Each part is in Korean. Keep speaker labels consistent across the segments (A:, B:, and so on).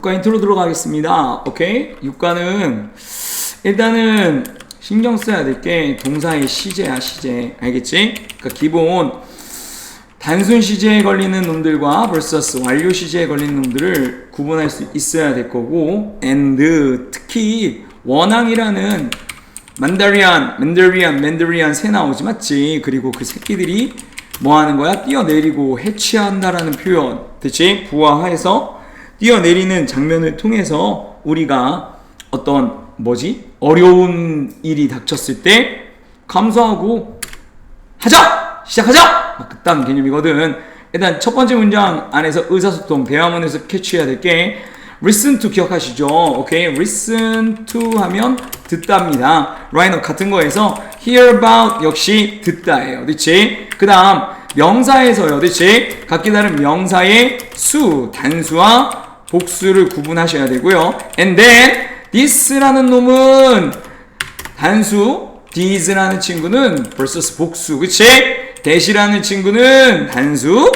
A: 육가 인트로 들어가겠습니다. 오케이? 육가는 일단은 신경 써야 될 게 동사의 시제야 시제 알겠지? 그러니까 기본 단순 시제에 걸리는 놈들과 vs 완료 시제에 걸리는 놈들을 구분할 수 있어야 될 거고 and 특히 원앙이라는 만다리안, 맨다리안, 맨다리안 새 나오지 맞지? 그리고 그 새끼들이 뭐 하는 거야? 뛰어내리고 해치한다라는 표현. 대체 부화해서 뛰어내리는 장면을 통해서 우리가 어떤 뭐지? 어려운 일이 닥쳤을 때 감사하고 하자! 시작하자! 막 그딴 개념이거든. 일단 첫 번째 문장 안에서 의사소통, 대화문에서 캐치해야 될 게 listen to 기억하시죠? 오케이? listen to 하면 듣다입니다. 라이너 같은 거에서 hear about 역시 듣다예요. 그치? 그 다음 명사에서요. 그치? 각기 다른 명사의 수, 단수와 복수를 구분하셔야 되고요. and then this라는 놈은 단수, these라는 친구는 vs 복수, 그치? that이라는 친구는 단수,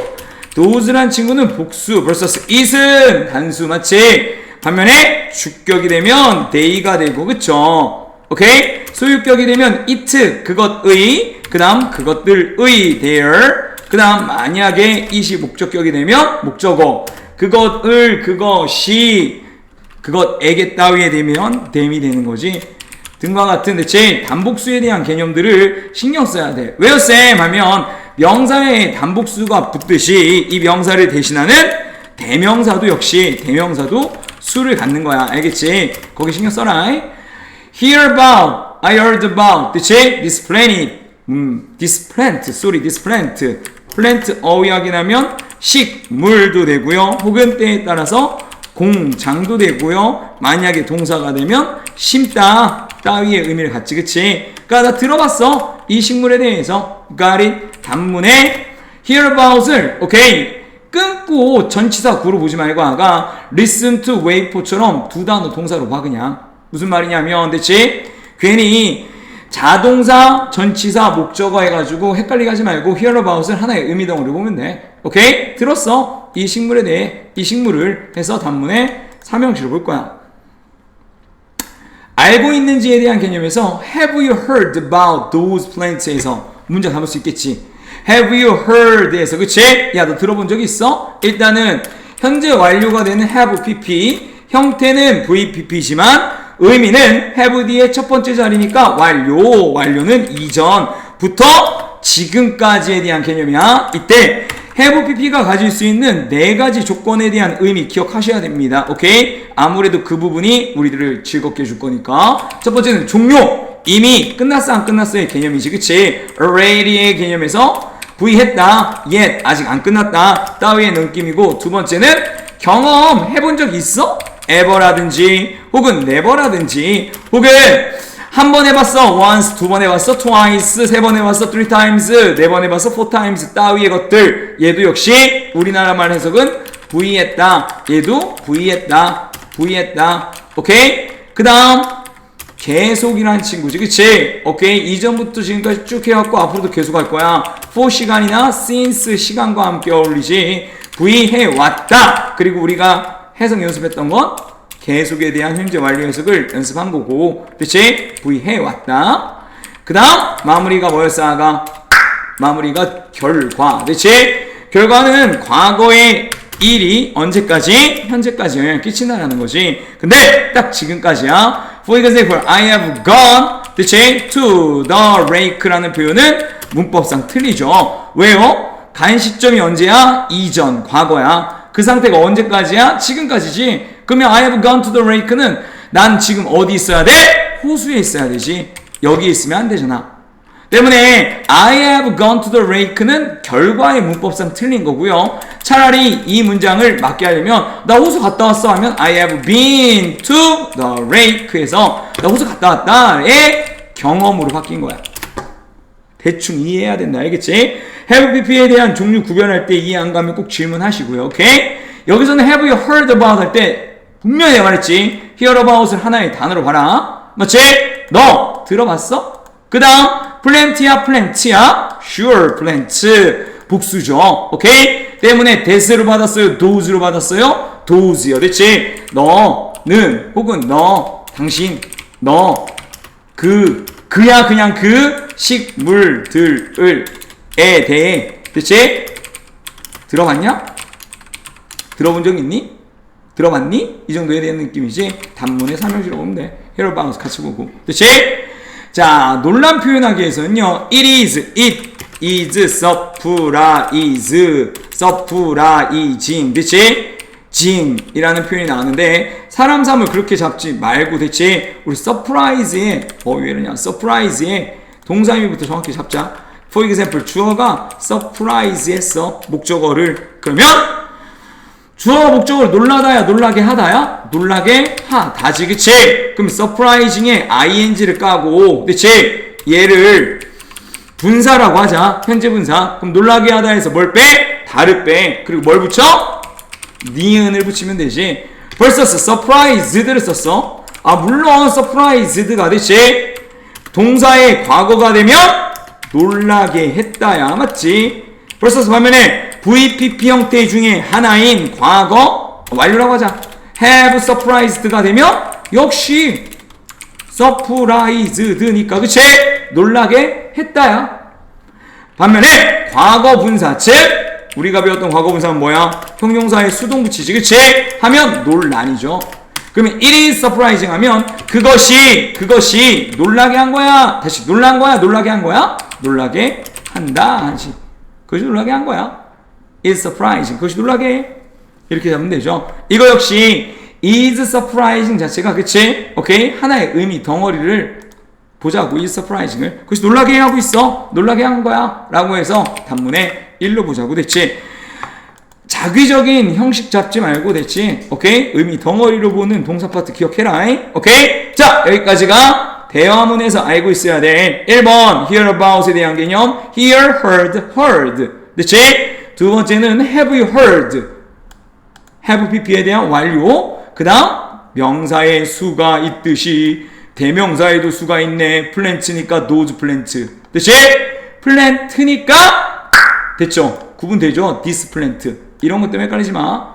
A: those라는 친구는 복수, vs it은 단수, 맞지? 반면에 주격이 되면 they가 되고, 그쵸? 오케이? 소유격이 되면 it, 그것의, 그 다음 그것들의, their, 그 다음 만약에 it이 목적격이 되면 목적어, 그것을, 그것이, 그것에게 따위에 되면 댐이 되는 거지. 등과 같은 대체 단복수에 대한 개념들을 신경 써야 돼. 왜요, 쌤? 하면 명사에 단복수가 붙듯이 이 명사를 대신하는 대명사도 역시 대명사도 수를 갖는 거야. 알겠지? 거기 신경 써라. Hear about, I heard about. 대체 this planet, 음, this plant, sorry, this plant. plant 어휘 확인하면 식물도 되고요. 혹은 때에 따라서 공장도 되고요. 만약에 동사가 되면 심다 따위의 의미를 갖지 그치? 그러니까 나 들어봤어 이 식물에 대해서 it 단문에 hear about을 오케이 끊고 전치사 구로 보지 말고 아가 listen to wait for처럼 두 단어 동사로 봐 그냥 무슨 말이냐면 대체 괜히 자동사, 전치사, 목적어 해가지고 헷갈리게 하지 말고 hear about을 하나의 의미 덩어리 보면 돼. 오케이? 들었어? 이 식물에 대해 이 식물을 해서 단문에 삼형식을 볼 거야. 알고 있는지에 대한 개념에서 have you heard about those plants에서 문제 담을 수 있겠지. have you heard에서 그치? 야 너 들어본 적 있어? 일단은 현재 완료가 되는 have pp 형태는 vpp지만 의미는 have 뒤의 첫 번째 자리니까 완료 완료는 이전부터 지금까지에 대한 개념이야. 이때 have pp가 가질 수 있는 네 가지 조건에 대한 의미 기억하셔야 됩니다. 오케이? 아무래도 그 부분이 우리들을 즐겁게 해줄 거니까. 첫 번째는 종료. 이미 끝났어 안 끝났어의 개념이지. 그치? already의 개념에서 부의했다. yet 아직 안 끝났다. 따위의 느낌이고 두 번째는 경험 해본 적 있어? Ever라든지 혹은 never라든지 혹은 한 번 해봤어 once 두 번 해봤어 twice 세 번 해봤어 three times 네 번 해봤어 four times 따위의 것들. 얘도 역시 우리나라 말 해석은 부의했다. 얘도 부의했다. 부의했다. 오케이? 그 다음 계속이라는 친구지 그치? 오케이? 이전부터 지금까지 쭉 해왔고 앞으로도 계속 할 거야. For 시간이나 since 시간과 함께 어울리지. 부의해왔다. 그리고 우리가 해석 연습했던 건 계속에 대한 현재 완료 해석을 연습한 거고 그치? 부의해왔다. 그 다음 마무리가 뭐였어 아가? 마무리가 결과. 그치? 결과는 과거의 일이 언제까지? 현재까지 영향을 끼친다라는 거지. 근데 딱 지금까지야. For example, I have gone 그치? to the lake라는 표현은 문법상 틀리죠. 왜요? 간 시점이 언제야? 이전, 과거야 그 상태가 언제까지야? 지금까지지 그러면 I have gone to the lake는 난 지금 어디 있어야 돼? 호수에 있어야 되지 여기 있으면 안 되잖아 때문에 I have gone to the lake는 결과의 문법상 틀린 거고요. 차라리 이 문장을 맞게 하려면 나 호수 갔다 왔어 하면 I have been to the lake에서 나 호수 갔다 왔다의 경험으로 바뀐 거야. 대충 이해해야 된다. 알겠지? Have pp에 대한 종류 구별할 때 이해 안 가면 꼭 질문하시고요. 오케이? 여기서는 have you heard about 할 때 분명히 말했지. hear about을 하나의 단어로 봐라. 맞지? 너 들어봤어? 그 다음 플랜트야 플랜트야 sure 플랜트 복수죠. 오케이? 때문에 데스로 받았어요. 도우즈로 받았어요. 도우즈요. 대체 너는 혹은 너 당신 너 그 그야 그냥 그 식물들을 에 대해 대체 들어봤냐? 들어본 적 있니? 들어봤니? 이 정도에 대한 느낌이지 단문의 삼형식으로 보면 돼. 헤럴 바운스 같이 보고. 그치? 자, 논란 표현하기 위해서는요. It is, it is surprise, surprising. 그치? 징이라는 표현이 나왔는데 사람 삼을 그렇게 잡지 말고 대체 우리 surprise에 어, 왜 이러냐? surprise에 동사의미부터 정확히 잡자. For example, 주어가 surprise했어. 목적어를. 그러면 주어 목적어를 놀라다야 놀라게 하다야 놀라게 하다지 그치 그럼 surprising에 ing를 까고 그치 얘를 분사라고 하자 현재 분사 그럼 놀라게 하다에서 뭘 빼? 다를 빼 그리고 뭘 붙여? 니은을 붙이면 되지 벌써 surprised를 썼어 아 물론 surprised가 되지 동사의 과거가 되면 놀라게 했다야 맞지? 벌써 반면에 VPP 형태 중에 하나인 과거 완료라고 하자. Have surprised가 되면 역시 surprised니까 그치? 놀라게 했다야. 반면에 과거 분사 즉 우리가 배웠던 과거 분사는 뭐야? 형용사에 수동 붙이지 그치? 하면 논란이죠. 그러면 it is surprising 하면 그것이 그것이 놀라게 한 거야. 다시 놀란 거야 놀라게 한 거야 놀라게 한다. 하지 그것이 놀라게 한 거야. Is surprising. 그것이 놀라게. 해 이렇게 잡으면 되죠. 이거 역시 is surprising 자체가 그치? 오케이? 하나의 의미 덩어리를 보자고 is surprising을. 그것이 놀라게 하고 있어. 놀라게 한 거야. 라고 해서 단문에 1로 보자고 됐지. 자귀적인 형식 잡지 말고 됐지. 오케이? 의미 덩어리로 보는 동사 파트 기억해라. 오케이? 자 여기까지가 대화문에서 알고 있어야 돼. 1번 hear about에 대한 개념. hear heard heard. 됐지 두 번째는 have you heard? have pp에 대한 완료. 그 다음 명사의 수가 있듯이 대명사에도 수가 있네. 플랜츠니까 those plants. 됐지 플랜트니까 됐죠? 구분되죠? plant. 이런 것 때문에 헷갈리지 마.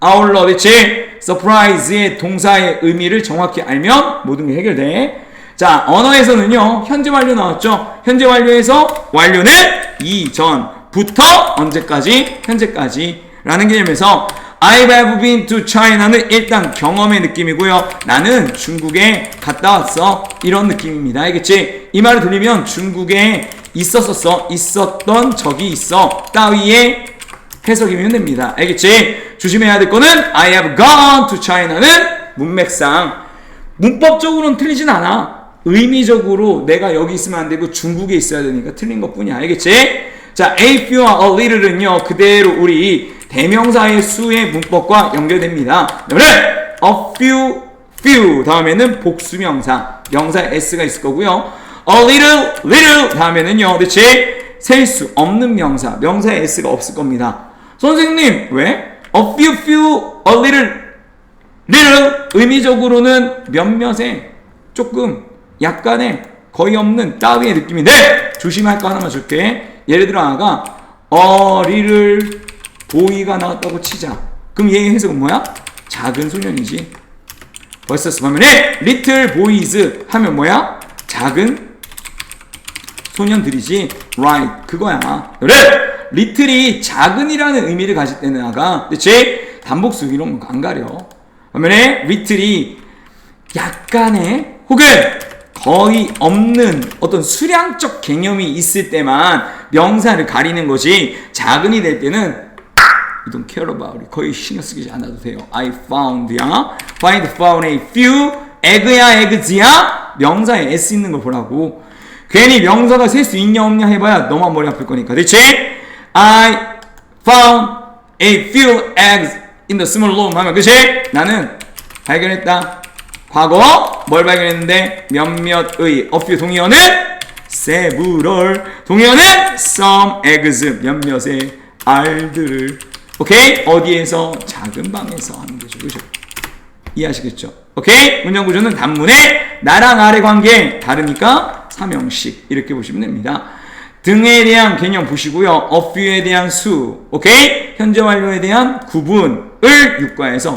A: 아울러 됐지 surprise의 동사의 의미를 정확히 알면 모든 게 해결돼 자 언어에서는요 현재 완료 나왔죠 현재 완료에서 완료는 이전부터 언제까지 현재까지 라는 개념에서 I have been to China는 일단 경험의 느낌이고요. 나는 중국에 갔다 왔어. 이런 느낌입니다. 알겠지? 이 말을 들리면 중국에 있었었어. 있었던 적이 있어. 따위의 해석이면 됩니다. 알겠지? 조심해야 될 거는 I have gone to China는 문맥상 문법적으로는 틀리진 않아. 의미적으로 내가 여기 있으면 안 되고 중국에 있어야 되니까 틀린 것 뿐이야. 알겠지? 자, a few와 a little은요, 그대로 우리 대명사의 수의 문법과 연결됩니다. 그러면 a few, few 다음에는 복수명사, 명사 s가 있을 거고요. a little, little 다음에는요, 대체 셀수 없는 명사, 명사에 s가 없을 겁니다. 선생님, 왜? a few, few, a little, little 의미적으로는 몇몇의 조금 약간의 거의 없는 따위의 느낌인데 조심할 거 하나만 줄게. 예를 들어 아가 어리를 보이가 나왔다고 치자. 그럼 얘의 해석은 뭐야? 작은 소년이지. 벌써 화면에 little boys 하면 뭐야? 작은 소년들이지. right 그거야. 그래. little이 작은이라는 의미를 가질 때는 아가 그치? 단복수 이런 거 안 가려. 화면에 little이 약간의 혹은 거의 없는 어떤 수량적 개념이 있을 때만 명사를 가리는 것이 작은이 될 때는 you don't care about it. 거의 신경 쓰지 않아도 돼요. I found야. find found a few. egg야 eggs야. 명사에 s 있는 걸 보라고. 괜히 명사가 셀 수 있냐 없냐 해봐야 너만 머리 아플 거니까. 대체 I found a few eggs in the small room 하면 그치? 나는 발견했다. 과거 뭘 발견했는데? 몇몇의 few 동의어는 several. 동의어는 some eggs 몇몇의 알들을. 오케이 어디에서? 작은 방에서 하는 거죠. 그죠? 이해하시겠죠? 오케이 문장 구조는 단문에 나랑 아래 관계 다르니까 삼형식. 이렇게 보시면 됩니다. 등에 대한 개념 보시고요. few에 대한 수, 오케이? 현재 완료에 대한 구분을 육과에서